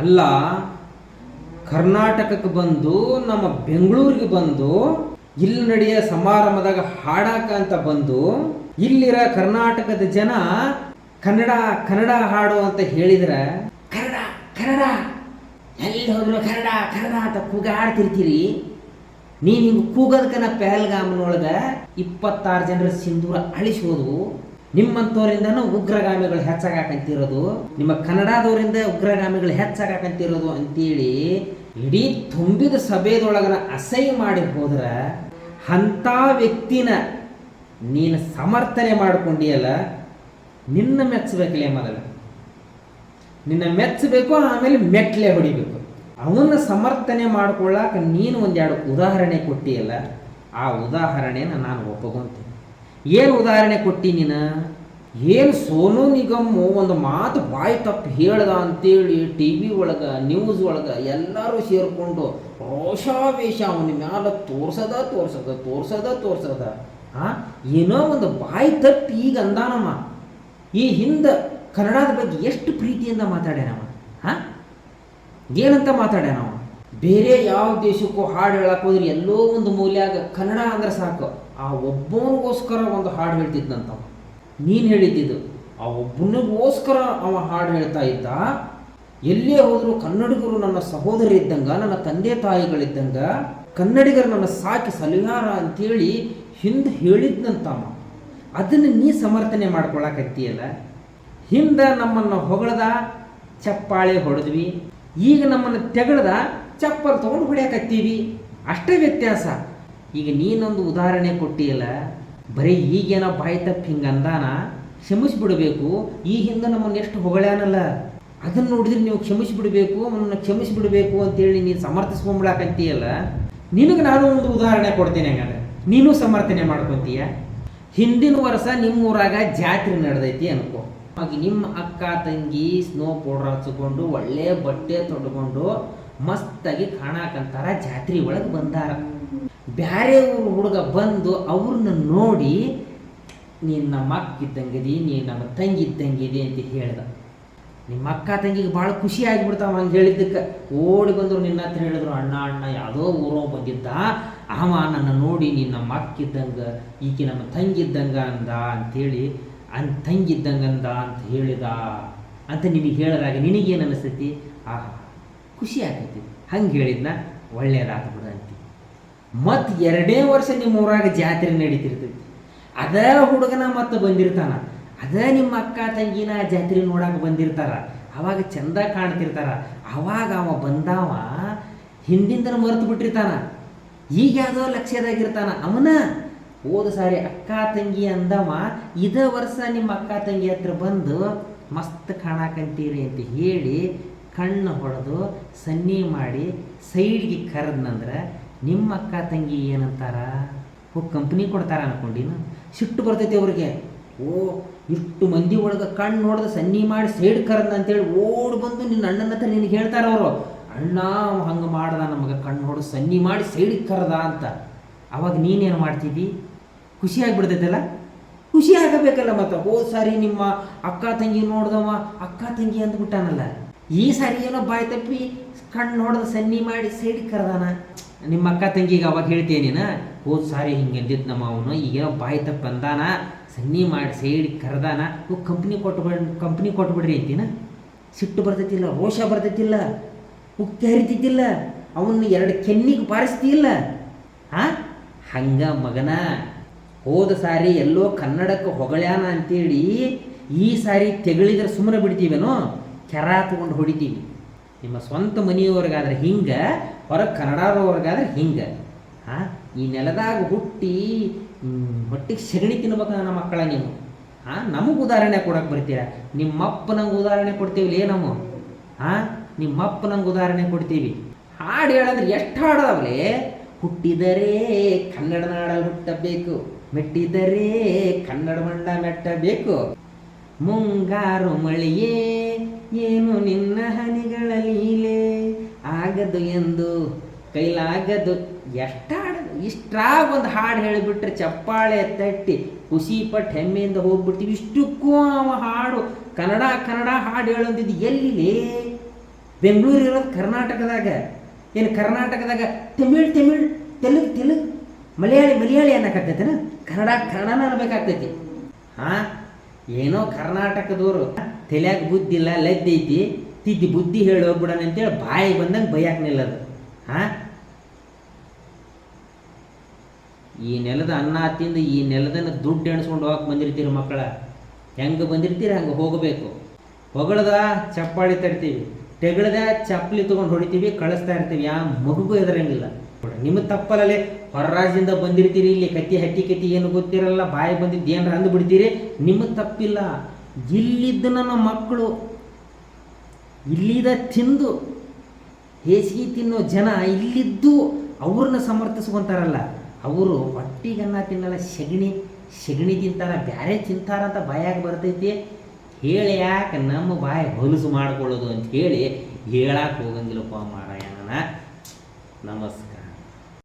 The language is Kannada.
ಅಲ್ಲ, ಕರ್ನಾಟಕಕ್ಕೆ ಬಂದು, ನಮ್ಮ ಬೆಂಗಳೂರಿಗೆ ಬಂದು ಇಲ್ಲಿ ನಡೆಯ ಸಮಾರಂಭದಾಗ ಹಾಡಕ ಅಂತ ಬಂದು, ಇಲ್ಲಿರ ಕರ್ನಾಟಕದ ಜನ ಕನ್ನಡ ಕನ್ನಡ ಹಾಡು ಅಂತ ಹೇಳಿದ್ರೆ, ಕನ್ನಡ ಕನ್ನಡ, ಎಲ್ಲಿ ಹೋದ್ರು ಕನ್ನಡ ಕನ್ನಡ ಅಂತ ಕೂಗಾಡ್ತಿರ್ತೀರಿ. ನೀನು ಹಿಂಗೆ ಕೂಗೋದಕ್ಕನ ಪೆಹಲ್ಗಾಮನೊಳಗ ಇಪ್ಪತ್ತಾರು ಜನರ ಸಿಂಧೂರ ಅಳಿಸೋದು. ನಿಮ್ಮಂಥವರಿಂದನೂ ಉಗ್ರಗಾಮಿಗಳು ಹೆಚ್ಚಾಗಂತಿರೋದು ನಿಮ್ಮ ಕನ್ನಡದವರಿಂದ ಉಗ್ರಗಾಮಿಗಳು ಹೆಚ್ಚಾಗಂತಿರೋದು ಅಂತೇಳಿ ಇಡೀ ತುಂಬಿದ ಸಭೆದೊಳಗನ ಅಸಹ್ಯ ಮಾಡಿ ಹೋದ್ರ ಅಂಥ ವ್ಯಕ್ತಿನ ನೀನು ಸಮರ್ಥನೆ ಮಾಡಿಕೊಂಡಿಯಲ್ಲ, ನಿನ್ನ ಮೆಚ್ಚಬೇಕಲ್ಲ ಮೊದಲ. ನಿನ್ನ ಮೆಚ್ಚಬೇಕು ಆಮೇಲೆ ಮೆಟ್ಲೆ ಹೊಡಿಬೇಕು. ಅವನ್ನ ಸಮರ್ಥನೆ ಮಾಡ್ಕೊಳ್ಳಾಕ ನೀನು ಒಂದೆರಡು ಉದಾಹರಣೆ ಕೊಟ್ಟಿಯಲ್ಲ, ಆ ಉದಾಹರಣೆನ ನಾನು ಒಪ್ಪಗೊಂತೀನಿ ಏನು ಉದಾಹರಣೆ ಕೊಟ್ಟಿ ನೀನು? ಏನು ಸೋನು ನಿಗಮ್ ಒಂದು ಮಾತು ಬಾಯಿ ತಪ್ಪು ಹೇಳ್ದ ಅಂತೇಳಿ ಟಿ ವಿ ಒಳಗೆ ನ್ಯೂಸ್ ಒಳಗೆ ಎಲ್ಲರೂ ಸೇರಿಕೊಂಡು ರೋಷಾವೇಶ ಅವನ ಮ್ಯಾಲ ತೋರ್ಸದ ತೋರ್ಸದ ತೋರ್ಸದ ತೋರ್ಸದ. ಹಾಂ ಏನೋ ಒಂದು ಬಾಯಿ ತಪ್ಪು ಈಗ ಅಂದಾನಮ್ಮ ಈ ಹಿಂದೆ ಕನ್ನಡದ ಬಗ್ಗೆ ಎಷ್ಟು ಪ್ರೀತಿಯಿಂದ ಮಾತಾಡ್ಯಾನವ? ಹಾಂ ಏನಂತ ಮಾತಾಡ್ಯಾನವ? ಬೇರೆ ಯಾವ ದೇಶಕ್ಕೂ ಹಾಡು ಹೇಳಕ್ಕೆ ಹೋದ್ರೆ ಎಲ್ಲೋ ಒಂದು ಮೂಲ್ಯಾಗ ಕನ್ನಡ ಅಂದ್ರೆ ಸಾಕು. ಆ ಒಬ್ಬನಿಗೋಸ್ಕರ ಒಂದು ಹಾಡು ಹೇಳ್ತಿದ್ನಂತವ. ನೀನು ಹೇಳಿದ್ದಿದ್ದು ಆ ಒಬ್ಬನಿಗೋಸ್ಕರ ಅವ ಹಾಡು ಹೇಳ್ತಾ ಇದ್ದ. ಎಲ್ಲೇ ಹೋದರೂ ಕನ್ನಡಿಗರು ನನ್ನ ಸಹೋದರ ಇದ್ದಂಗ, ನನ್ನ ತಂದೆ ತಾಯಿಗಳಿದ್ದಂಗ, ಕನ್ನಡಿಗರು ನನ್ನ ಸಾಕಿ ಸಲಹಾರ ಅಂತೇಳಿ ಹಿಂದೆ ಹೇಳಿದ್ನಂತಮ್ಮ ಅದನ್ನು ನೀ ಸಮರ್ಥನೆ ಮಾಡ್ಕೊಳಕತ್ತೀಯಲ್ಲ ಹಿಂದೆ ನಮ್ಮನ್ನು ಹೊಗಳದ, ಚಪ್ಪಾಳೆ ಹೊಡೆದ್ವಿ. ಈಗ ನಮ್ಮನ್ನು ತೆಗೆದ ಚಪ್ಪಲ್ ತೊಗೊಂಡು ಹೊಡ್ಯಾಕತ್ತೀವಿ. ಅಷ್ಟೇ ವ್ಯತ್ಯಾಸ. ಈಗ ನೀನೊಂದು ಉದಾಹರಣೆ ಕೊಟ್ಟಿಲ್ಲ ಬರೀ ಈಗೇನೋ ಬಾಯಿ ತಪ್ಪು ಹಿಂಗೆ ಅಂದಾನ? ಕ್ಷಮಿಸಿಬಿಡಬೇಕು. ಈ ಹಿಂದೆ ನಮ್ಮನ್ನು ಎಷ್ಟು ಹೊಗಳ್ಯಾನಲ್ಲ? ಅದನ್ನು ನೋಡಿದ್ರೆ ನೀವು ಕ್ಷಮಿಸಿಬಿಡಬೇಕು ಅವನನ್ನು ಕ್ಷಮಿಸಿಬಿಡಬೇಕು ಅಂತೇಳಿ ನೀನು ಸಮರ್ಥಿಸ್ಕೊಂಬಿಡಾಕಂತೀಯಲ್ಲ ನಿನಗೆ ನಾನು ಒಂದು ಉದಾಹರಣೆ ಕೊಡ್ತೀನಿ ಹಂಗಾದ್ರೆ. ನೀನು ಸಮರ್ಥನೆ ಮಾಡ್ಕೊತೀಯ? ಹಿಂದಿನ ವರ್ಷ ನಿಮ್ಮೂರಾಗ ಜಾತ್ರೆ ನಡೆದೈತಿ ಅನ್ಕೋ. ಹಾಗೆ ನಿಮ್ಮ ಅಕ್ಕ, ತಂಗಿ ಸ್ನೋ ಪೌಡ್ರ್ ಹಚ್ಕೊಂಡು, ಒಳ್ಳೆ ಬಟ್ಟೆ ತೊಡ್ಕೊಂಡು ಮಸ್ತಾಗಿ ಕಾಣಾಕಂತಾರ ಜಾತ್ರೆ ಒಳಗೆ ಬಂದಾರ. ಬ್ಯಾರೆ ಊರು ಹುಡುಗ ಬಂದು ಅವ್ರನ್ನ ನೋಡಿ, ನೀನು ನಮ್ಮ ಅಕ್ಕ ಇದ್ದಂಗಿದಿ, ನೀನು ನಮ್ಮ ತಂಗಿ ಇದ್ದಂಗಿದಿ ಅಂತ ಹೇಳ್ದ. ನಿಮ್ಮ ಅಕ್ಕ ತಂಗಿಗೆ ಭಾಳ ಖುಷಿ ಆಗಿಬಿಡ್ತಾವ ಹಂಗೆ ಹೇಳಿದ್ದಕ್ಕೆ. ಓಡಿ ಬಂದರು ನಿನ್ನ ಹತ್ರ ಹೇಳಿದ್ರು, ಅಣ್ಣ ಅಣ್ಣ, ಯಾವುದೋ ಊರೋ ಬಂದಿದ್ದ. ಅವ ನನ್ನ ನೋಡಿ ನೀನು ನಮ್ಮ ಅಕ್ಕ ಇದ್ದಂಗೆ, ಈಕೆ ನಮ್ಮ ತಂಗಿ ಇದ್ದಂಗ ಅಂದ ಅಂಥೇಳಿ ಅನ್ ತಂಗಿ ಇದ್ದಂಗೆ ಅಂದ ಅಂತ ಹೇಳಿದ. ಅಂತ ನಿನಗೆ ಹೇಳಿದಾಗ ನಿನಗೇನು ಅನಿಸ್ತೈತಿ ಆಹಾ ಖುಷಿ ಆಗ್ತೈತಿ. ಹಂಗೆ ಹೇಳಿದ್ನ, ಒಳ್ಳೇದಾತ ಬಿಡು ಅಂತಿ. ಮತ್ತು ಎರಡೇ ವರ್ಷ ನಿಮ್ಮ ಊರಾಗ ಜಾತ್ರೆ ನಡೀತಿರ್ತೈತಿ. ಅದೇ ಹುಡುಗನ ಮತ್ತೆ ಬಂದಿರ್ತಾನ. ಅದೇ ನಿಮ್ಮ ಅಕ್ಕ ತಂಗಿನ ಜಾತ್ರೆ ನೋಡಕ್ಕೆ ಬಂದಿರ್ತಾರ. ಅವಾಗ ಚಂದ ಕಾಣ್ತಿರ್ತಾರ. ಅವಾಗ ಅವ ಬಂದಾವ, ಹಿಂದಿಂದನ ಮರೆತು ಬಿಟ್ಟಿರ್ತಾನ. ಈಗ ಯಾವುದೋ ಲಕ್ಷ್ಯದಾಗಿರ್ತಾನ. ಅವನ ಹೋದ ಸಾರಿ ಅಕ್ಕ ತಂಗಿ ಅಂದವ, ಇದೇ ವರ್ಷ ನಿಮ್ಮ ಅಕ್ಕ ತಂಗಿ ಹತ್ರ ಬಂದು ಮಸ್ತ್ ಕಾಣಕಂತೀರಿ ಅಂತ ಹೇಳಿ ಕಣ್ಣು ಹೊಡೆದು ಸನ್ನಿ ಮಾಡಿ ಸೈಡ್ಗೆ ಕರೆದ್ನಂದ್ರೆ ನಿಮ್ಮ ಅಕ್ಕ ತಂಗಿ ಏನಂತಾರ? ಹೋಗಿ ಕಂಪ್ನಿ ಕೊಡ್ತಾರ ಅನ್ಕೊಂಡಿನ ಸಿಟ್ಟು ಬರ್ತೈತಿ ಅವ್ರಿಗೆ. ಓ, ಇಷ್ಟು ಮಂದಿ ಒಳಗೆ ಕಣ್ಣು ಹೊಡೆದು ಸನ್ನಿ ಮಾಡಿ ಸೈಡ್ ಕರೆದ್ನ ಅಂತೇಳಿ ಓಡಿ ಬಂದು ನಿನ್ನ ಅಣ್ಣನ ಹತ್ರ ನಿನಗೆ ಹೇಳ್ತಾರ ಅವರು. ಅಣ್ಣ ಹಂಗೆ ಮಾಡ್ದ ನಮಗೆ ಕಣ್ಣು ಹೊಡೆದು ಸನ್ನಿ ಮಾಡಿ ಸೈಡಿಗೆ ಕರೆದ ಅಂತ. ಅವಾಗ ನೀನೇನು ಮಾಡ್ತಿದ್ದಿ? ಖುಷಿ ಆಗಿಬಿಡ್ತೈತಲ್ಲ? ಖುಷಿ ಆಗಬೇಕಲ್ಲ ಮತ್ತೆ? ಹೋದ ಸಾರಿ ನಿಮ್ಮ ಅಕ್ಕ ತಂಗಿ ನೋಡ್ದವ, ಅಕ್ಕ ತಂಗಿ ಅಂದ್ಬಿಟ್ಟಾನಲ್ಲ. ಈ ಸಾರಿ ಏನೋ ಬಾಯಿ ತಪ್ಪಿ ಕಣ್ಣು ನೋಡ್ದ ಸನ್ನಿ ಮಾಡಿ ಸೈಡಿಗೆ ಕರೆದಾನ. ನಿಮ್ಮ ಅಕ್ಕ ತಂಗಿಗೆ ಅವಾಗ ಹೇಳ್ತೇನೇನ ನೀನು, ಹೋದ ಸಾರಿ ಹಿಂಗೆ ಎಂದಿತ್ತು ನಮ್ಮ ಅವನು ಈಗೇನೋ ಬಾಯಿ ತಪ್ಪು ಅಂದಾನ, ಸನ್ನಿ ಮಾಡಿ ಸೈಡಿಗೆ ಕರೆದಾನ. ಕಂಪ್ನಿ ಕೊಟ್ಬಿಡ್ ಕಂಪ್ನಿ ಕೊಟ್ಬಿಡ್ರಿ ಐತಿನ ಸಿಟ್ಟು ಬರ್ತೈತಿಲ್ಲ, ರೋಷ ಬರ್ತೈತಿಲ್ಲ, ಉಕ್ಕಿ ಹರಿತಿದ್ದಿಲ್ಲ ಅವನ್ನ ಎರಡು ಕೆನ್ನಿಗೆ ಬಾರಿಸ್ತಿಲ್ಲ. ಹಾ ಹಂಗ ಮಗನ, ಹೋದ ಸಾರಿ ಎಲ್ಲೋ ಕನ್ನಡಕ್ಕೆ ಹೊಗಳ್ಯಾನ ಅಂತೇಳಿ ಈ ಸಾರಿ ತೆಗಳಿದ್ರೆ ಸುಮ್ಮನೆ ಬಿಡ್ತೀವೇನೋ? ಕೆರ ತೊಗೊಂಡು ಹೊಡಿತೀವಿ ನಿಮ್ಮ ಸ್ವಂತ ಮನೆಯವ್ರಿಗಾದ್ರೆ ಹಿಂಗೆ ಹೊರಗೆ ಕನ್ನಡದವ್ರಿಗಾದ್ರೆ ಹಿಂಗೆ. ಹಾಂ, ಈ ನೆಲದಾಗ ಹುಟ್ಟಿ ಹೊಟ್ಟಿಗೆ ಸಗಣಿ ತಿನ್ಬೇಕು ನನ್ನ ಮಕ್ಕಳ ನೀವು. ಹಾಂ, ನಮಗೆ ಉದಾಹರಣೆ ಕೊಡೋಕೆ ಬರ್ತೀರಾ? ನಿಮ್ಮಪ್ಪ ನಂಗೆ ಉದಾಹರಣೆ ಕೊಡ್ತೀವಿ ನಮ್ಮ? ಹಾಂ, ನಿಮ್ಮಪ್ಪ ನಂಗೆ ಉದಾಹರಣೆ ಕೊಡ್ತೀವಿ. ಹಾಡು ಹೇಳಂದ್ರೆ ಎಷ್ಟು ಹಾಡದವ್ರೆ ಹುಟ್ಟಿದರೆ ಕನ್ನಡ ನಾಡಲ್ಲಿ ಹುಟ್ಟಬೇಕು, ಮೆಟ್ಟಿದರೆ ಕನ್ನಡ ಮಂಡ ಮೆಟ್ಟಬೇಕು. ಮುಂಗಾರು ಮಳೆಯೇ ಏನು ನಿನ್ನ ಹನಿಗಳ ಲೀಲೆ? ಆಗದು ಎಂದು ಕೈಲಾಗದು. ಎಷ್ಟು ಹಾಡು ಒಂದು ಹಾಡು ಹೇಳಿಬಿಟ್ರೆ ಚಪ್ಪಾಳೆ ತಟ್ಟಿ ಖುಷಿ ಪಟ್ಟು ಹೆಮ್ಮೆಯಿಂದ ಹೋಗ್ಬಿಡ್ತೀವಿ. ಇಷ್ಟಕ್ಕೂ ಅವ ಹಾಡು. ಕನ್ನಡ ಕನ್ನಡ ಹಾಡು ಹೇಳೋದಿದ್ದು ಎಲ್ಲಿಲೇ? ಬೆಂಗಳೂರು ಇರೋದು ಕರ್ನಾಟಕದಾಗ. ಏನು ಕರ್ನಾಟಕದಾಗ? ತಮಿಳ್ ತಮಿಳ್, ತೆಲುಗು ತೆಲುಗು. ಮಲಯಾಳಿ ಮಲಯಾಳಿ ಅನ್ನಕತ್ತೈತೇನ? ಕನ್ನಡ, ಕನ್ನಡನ ಅನ್ಬೇಕಾಗ್ತೈತಿ. ಹಾಂ? ಏನೋ ಕರ್ನಾಟಕದವರು. ತಲೆಯಾಗ ಬುದ್ಧಿ ಇಲ್ಲ ಲದ್ದೈತಿ ತಿದ್ದಿ ಬುದ್ಧಿ ಹೇಳಿ ಹೋಗ್ಬಿಡೋಣ ಅಂತೇಳಿ ಬಾಯಿ ಬಂದಂಗೆ ಬೈಯಾಕ ನಿಲ್ಲದು. ಹಾಂ? ಈ ನೆಲದ ಅನ್ನ ತಿಂದು ಈ ನೆಲದನ್ನ ದುಡ್ಡು ಎಣಿಸ್ಕೊಂಡು ಹೋಗಕ್ಕೆ ಬಂದಿರ್ತೀರಿ ಮಕ್ಕಳ. ಹೆಂಗೆ ಬಂದಿರ್ತೀರಿ ಹಂಗೆ ಹೋಗಬೇಕು. ಹೊಗಳದ ಚಪ್ಪಾಳಿ ತರ್ತೀವಿ ತೆಗಳದ ಚಪ್ಪಲಿ ತೊಗೊಂಡು ಹೊಡಿತೀವಿ, ಕಳಿಸ್ತಾ ಇರ್ತೀವಿ. ಯಾವ ಮಗುಗೂ ಎದರಂಗಿಲ್ಲ ನಿಮ್ಮ ತಪ್ಪಲಲ್ಲಿ ಹೊರ ರಾಜ್ಯದಿಂದ ಬಂದಿರ್ತೀರಿ, ಇಲ್ಲಿ ಕತ್ತಿ ಹಟ್ಟಿ ಕತ್ತಿ ಏನು ಗೊತ್ತಿರಲ್ಲ, ಬಾಯಿ ಬಂದಿದ್ದು ಏನಾರ ಅಂದು ಬಿಡ್ತೀರಿ ನಿಮ್ಮ ತಪ್ಪಿಲ್ಲ. ಇಲ್ಲಿದ್ದ ನನ್ನ ಮಕ್ಕಳು, ಇಲ್ಲಿದ ತಿಂದು ಹೇಸಿಗೆ ತಿನ್ನೋ ಜನ ಇಲ್ಲಿದ್ದು ಅವ್ರನ್ನ ಸಮರ್ಥಿಸ್ಕೊಂತಾರಲ್ಲ, ಅವರು ಹೊಟ್ಟಿಗನ್ನ ತಿನ್ನಲ್ಲ, ಸೆಗಣಿ ಸೆಗಣಿ ತಿಂತಾರ, ಬ್ಯಾರೆ ತಿಂತಾರಂತ ಬಾಯಾಗಿ ಬರ್ತೈತಿ. ಹೇಳಿ ಯಾಕೆ ನಮ್ಮ ಬಾಯಿ ಹೊಲಸು ಮಾಡ್ಕೊಳ್ಳೋದು ಅಂತ ಹೇಳಿ ಹೇಳಕ್ಕೆ ಹೋಗಂಗಿಲ್ಲಪ್ಪ ಮಾರಾಯಣನ. ನಮಸ್ಕಾರ.